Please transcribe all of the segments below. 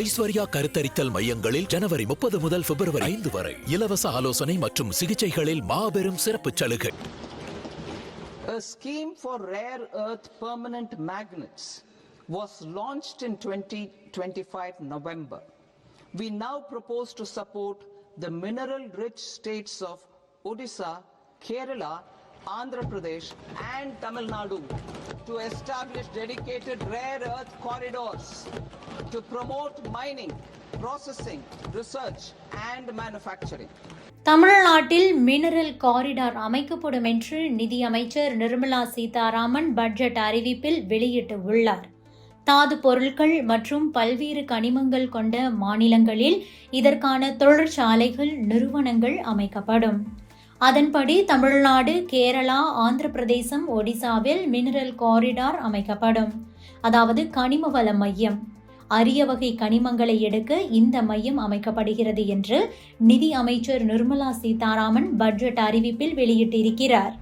ஐஸ்வர்யா கருத்தரித்தல் மையங்களில் ஜனவரி முப்பது முதல் பிப்ரவரி ஐந்து வரை இலவச ஆலோசனை மற்றும் சிகிச்சைகளில் மாபெரும் சிறப்பு சலுகை A scheme for rare earth permanent magnets was launched in 2025 November. We now propose to support the mineral rich states of Odisha, Kerala, Andhra Pradesh and Tamil Nadu to establish dedicated rare earth corridors to promote mining, processing, research and manufacturing. தமிழ்நாட்டில் mineral corridor அமைக்கப்படும் என்று நிதியமைச்சர் Nirmala Sitharaman budget அறிவிப்பில் வெளியிட்டு உள்ளார் தாது பொருட்கள் மற்றும் பல்வேறு கனிமங்கள் கொண்ட மாநிலங்களில் இதற்கான தொழிற்சாலைகள் நிறுவனங்கள் அமைக்கப்படும். அதன்படி தமிழ்நாடு கேரளா ஆந்திர பிரதேசம் ஒடிசாவில் மினரல் காரிடார் அமைக்கப்படும். அதாவது கனிம வள மையம். அரிய வகை கனிமங்களை எடுக்க இந்த மையம் அமைக்கப்படுகிறது என்று நிதி அமைச்சர் நிர்மலா சீதாராமன் பட்ஜெட் அறிவிப்பில் வெளியிட்டிருக்கிறார்.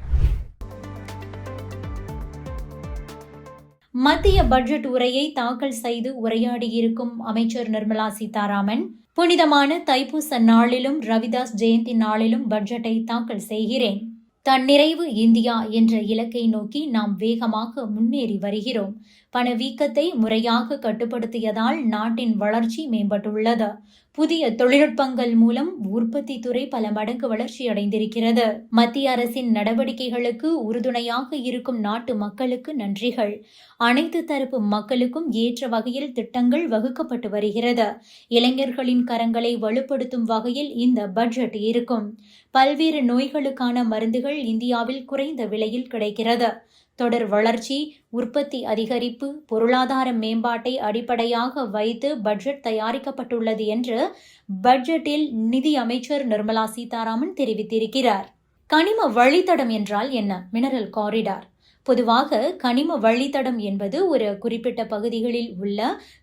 மத்திய பட்ஜெட் உரையை தாக்கல் செய்து உரையாடியிருக்கும் அமைச்சர் நிர்மலா சீதாராமன் புனிதமான தைப்பூச நாளிலும் ரவிதாஸ் ஜெயந்தி நாளிலும் பட்ஜெட்டை தாக்கல் செய்கிறேன். தன்னிறைவு இந்தியா என்ற இலக்கை நோக்கி நாம் வேகமாக முன்னேறி வருகிறோம். பணவீக்கத்தை முறையாக கட்டுப்படுத்தியதால் நாட்டின் வளர்ச்சி மேம்பட்டுள்ளது. புதிய தொழில்நுட்பங்கள் மூலம் உற்பத்தி துறை பல மடங்கு வளர்ச்சியடைந்திருக்கிறது மத்திய அரசின் நடவடிக்கைகளுக்கு உறுதுணையாக இருக்கும் நாட்டு மக்களுக்கு நன்றிகள். அனைத்து தரப்பு மக்களுக்கும் ஏற்ற வகையில் திட்டங்கள் வகுக்கப்பட்டு வருகிறது. இளைஞர்களின் கரங்களை வலுப்படுத்தும் வகையில் இந்த பட்ஜெட் இருக்கும். பல்வேறு நோய்களுக்கான மருந்துகள் இந்தியாவில் குறைந்த விலையில் கிடைக்கிறது. தொடர் வளர்ச்சி உற்பத்தி அதிகரிப்பு பொருளாதார மேம்பாட்டை அடிப்படையாக வைத்து பட்ஜெட் தயாரிக்கப்பட்டுள்ளது என்று பட்ஜெட்டில் நிதி அமைச்சர் நிர்மலா சீதாராமன் தெரிவித்திருக்கிறார். கனிம வழித்தடம் என்றால் என்ன? Mineral corridor. பொதுவாக கனிம வழித்தடம் என்பது ஒரு குறிப்பிட்ட பகுதிகளில் உள்ள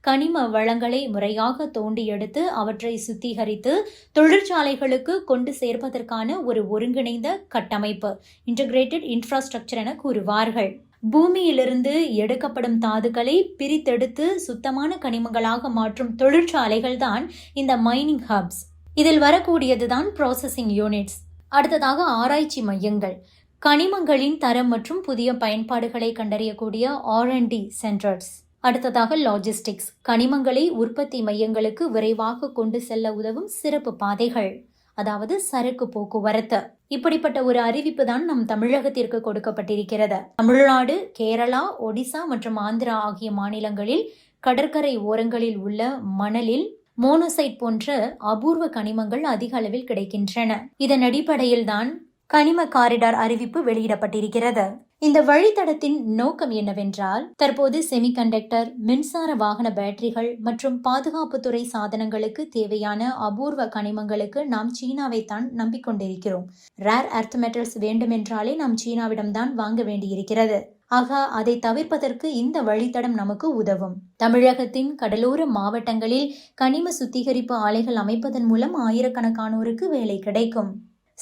கனிம வளங்களை முறையாக தோண்டி எடுத்து அவற்றை சுத்திகரித்து தொழிற்சாலைகளுக்கு கொண்டு சேர்ப்பதற்கான ஒரு ஒருங்கிணைந்த கட்டமைப்பு இன்டகிரேட்டட் இன்ஃப்ராஸ்ட்ரக்சர் என கூறுவார்கள். பூமியிலிருந்து எடுக்கப்படும் தாதுக்களை பிரித்தெடுத்து சுத்தமான கனிமங்களாக மாற்றும் தொழிற்சாலைகள் தான் இந்த மைனிங் ஹப்ஸ் இதில் வரக்கூடியதுதான் ப்ராசஸிங் யூனிட்ஸ் அடுத்ததாக ஆராய்ச்சி மையங்கள். கனிமங்களின் தரம் மற்றும் புதிய பயன்பாடுகளை கண்டறியக்கூடிய ஆர் அண்ட் டி சென்டர்ஸ் அடுத்ததாக லாஜிஸ்டிக்ஸ் கனிமங்களை உற்பத்தி மையங்களுக்கு விரைவாக கொண்டு செல்ல உதவும் சிறப்பு பாதைகள் அதாவது சரக்கு போக்குவரத்து. இப்படிப்பட்ட ஒரு அறிவிப்பு தான் நம் தமிழகத்திற்கு கொடுக்கப்பட்டிருக்கிறது. தமிழ்நாடு கேரளா ஒடிசா மற்றும் ஆந்திரா ஆகிய மாநிலங்களில் கடற்கரை ஓரங்களில் உள்ள மணலில் மோனோசைட் போன்ற அபூர்வ கனிமங்கள் அதிக அளவில் கிடைக்கின்றன. இதன் அடிப்படையில் தான் கனிம காரிடார் அறிவிப்பு வெளியிடப்பட்டிருக்கிறது. இந்த வழித்தடத்தின் நோக்கம் என்னவென்றால் தற்போது செமிகண்டக்டர் மின்சார வாகன பேட்டரிகள் மற்றும் பாதுகாப்புத்துறை சாதனங்களுக்கு தேவையான அபூர்வ கனிமங்களுக்கு நாம் சீனாவை தான் நம்பிக்கொண்டிருக்கிறோம். ரேர் அர்த் மெட்டல்ஸ் வேண்டுமென்றாலே நாம் சீனாவிடம்தான் வாங்க வேண்டியிருக்கிறது. ஆக அதை தவிர்ப்பதற்கு இந்த வழித்தடம் நமக்கு உதவும். தமிழகத்தின் கடலோர மாவட்டங்களில் கனிம சுத்திகரிப்பு ஆலைகள் அமைப்பதன் மூலம் ஆயிரக்கணக்கானோருக்கு வேலை கிடைக்கும்.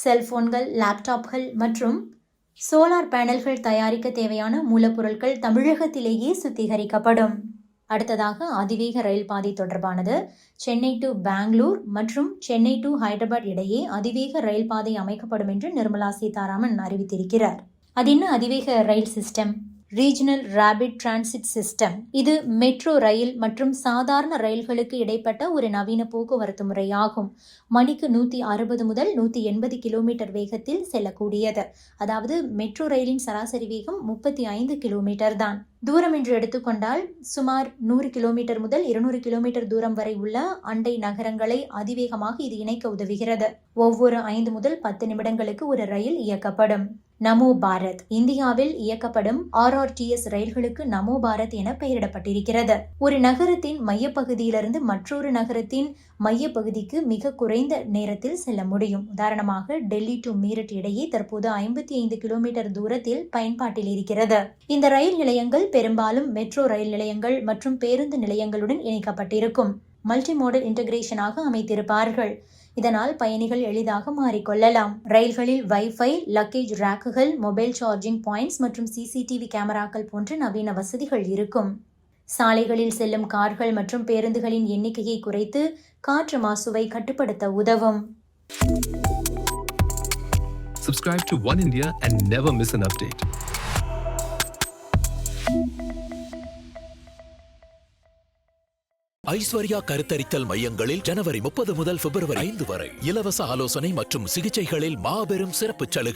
செல்போன்கள் லேப்டாப்கள் மற்றும் சோலார் பேனல்கள் தயாரிக்க தேவையான மூலப்பொருட்கள் தமிழகத்திலேயே சுத்திகரிக்கப்படும். அடுத்ததாக அதிவேக ரயில் பாதை தொடர்பானது. சென்னை டு பெங்களூர் மற்றும் சென்னை டு ஹைதராபாத் இடையே அதிவேக ரயில் பாதை அமைக்கப்படும் என்று நிர்மலா சீதாராமன் அறிவித்திருக்கிறார். அது என்ன அதிவேக ரயில் system? Regional rapid transit system இது மெட்ரோ ரயில் மற்றும் சாதாரண ரயில்களுக்கு இடைப்பட்ட ஒரு நவீன போக்குவரத்து முறையாகும். மணிக்கு நூற்றி அறுபது முதல் நூற்றி எண்பது கிலோமீட்டர் வேகத்தில் செல்லக்கூடியது. அதாவது மெட்ரோ ரயிலின் சராசரி வேகம் முப்பத்தி ஐந்து கிலோமீட்டர் தான். தூரம் என்று எடுத்துக்கொண்டால் சுமார் நூறு கிலோமீட்டர் முதல் இருநூறு கிலோமீட்டர் தூரம் வரை உள்ள அண்டை நகரங்களை அதிவேகமாக இது இணைக்க உதவுகிறது. ஒவ்வொரு ஐந்து முதல் பத்து நிமிடங்களுக்கு ஒரு ரயில் இயக்கப்படும். நமோ பாரத் இந்தியாவில் இயக்கப்படும் ஆர்ஆர்டிஎஸ் ரயில்களுக்கு நமோ பாரத் என பெயரிடப்பட்டிருக்கிறது. ஒரு நகரத்தின் மையப்பகுதியிலிருந்து மற்றொரு நகரத்தின் மையப்பகுதிக்கு மிக குறைந்த நேரத்தில் செல்ல முடியும். உதாரணமாக டெல்லி டு மீரட் இடையே தற்போது ஐம்பத்தி ஐந்து கிலோமீட்டர் தூரத்தில் பயன்பாட்டில் இருக்கிறது. இந்த ரயில் நிலையங்கள் பெரும்பாலும் மெட்ரோ ரயில் நிலையங்கள் மற்றும் பேருந்து நிலையங்களுடன் இணைக்கப்பட்டிருக்கும். மல்டி மாடல் இன்டகிரேஷனாக அமைத்திருப்பார்கள். இதனால் பயணிகள் எளிதாக மாறிக்கொள்ளலாம். ரயில்களில் வைஃபை லக்கேஜ் ரேக்குகள் மொபைல் சார்ஜிங் பாயிண்ட்ஸ் மற்றும் சிசிடிவி கேமராக்கள் போன்ற நவீன வசதிகள் இருக்கும். சாலைகளில் செல்லும் கார்கள் மற்றும் பேருந்துகளின் எண்ணிக்கையை குறைத்து காற்று மாசுவை கட்டுப்படுத்த உதவும். Subscribe to One India and never miss an update. Aishwarya கருத்தரித்தல் மையங்களில் ஜனவரி முப்பது முதல் பிப்ரவரி ஐந்து வரை இலவச ஆலோசனை மற்றும் சிகிச்சைகளில் மாபெரும் சிறப்பு சலுகை.